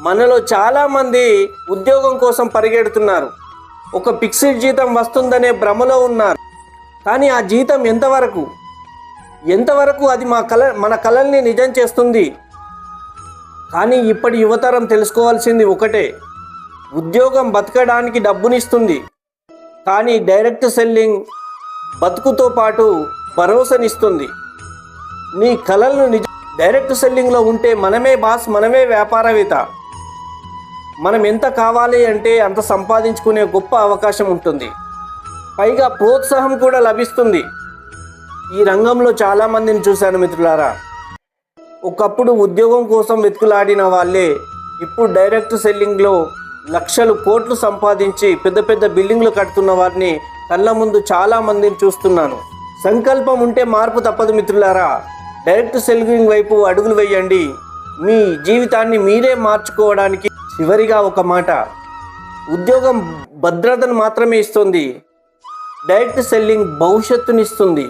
మనలో చాలామంది ఉద్యోగం కోసం పరిగెడుతున్నారు. ఒక ఫిక్స్డ్ జీతం వస్తుందనే భ్రమలో ఉన్నారు. కానీ ఆ జీతం ఎంతవరకు? ఎంతవరకు అది మా కల మన కళల్ని నిజం చేస్తుంది? కానీ ఇప్పటి యువతరం తెలుసుకోవాల్సింది ఒకటే. ఉద్యోగం బతకడానికి డబ్బునిస్తుంది. కానీ డైరెక్ట్ సెల్లింగ్ బతుకుతో పాటు భరోసానిస్తుంది. నీ కళలను నిజ డైరెక్ట్ సెల్లింగ్లో ఉంటే మనమే బాస్ మనమే వ్యాపారవేత్త. మనం ఎంత కావాలి అంటే అంత సంపాదించుకునే గొప్ప అవకాశం ఉంటుంది. పైగా ప్రోత్సాహం కూడా లభిస్తుంది. ఈ రంగంలో చాలామందిని చూశాను మిత్రులారా. ఒకప్పుడు ఉద్యోగం కోసం వెతుకులాడిన వాళ్ళే ఇప్పుడు డైరెక్ట్ సెల్లింగ్లో లక్షలు కోట్లు సంపాదించి పెద్ద పెద్ద బిల్డింగ్లు కడుతున్న వారిని కళ్ళ ముందు చాలా మందిని చూస్తున్నాను. సంకల్పం ఉంటే మార్పు తప్పదు మిత్రులారా. డైరెక్ట్ సెల్లింగ్ వైపు అడుగులు వేయండి. మీ జీవితాన్ని మీరే మార్చుకోవడానికి చివరిగా ఒక మాట. ఉద్యోగం భద్రతను మాత్రమే ఇస్తుంది. Direct selling భవిష్యత్తునిస్తుంది.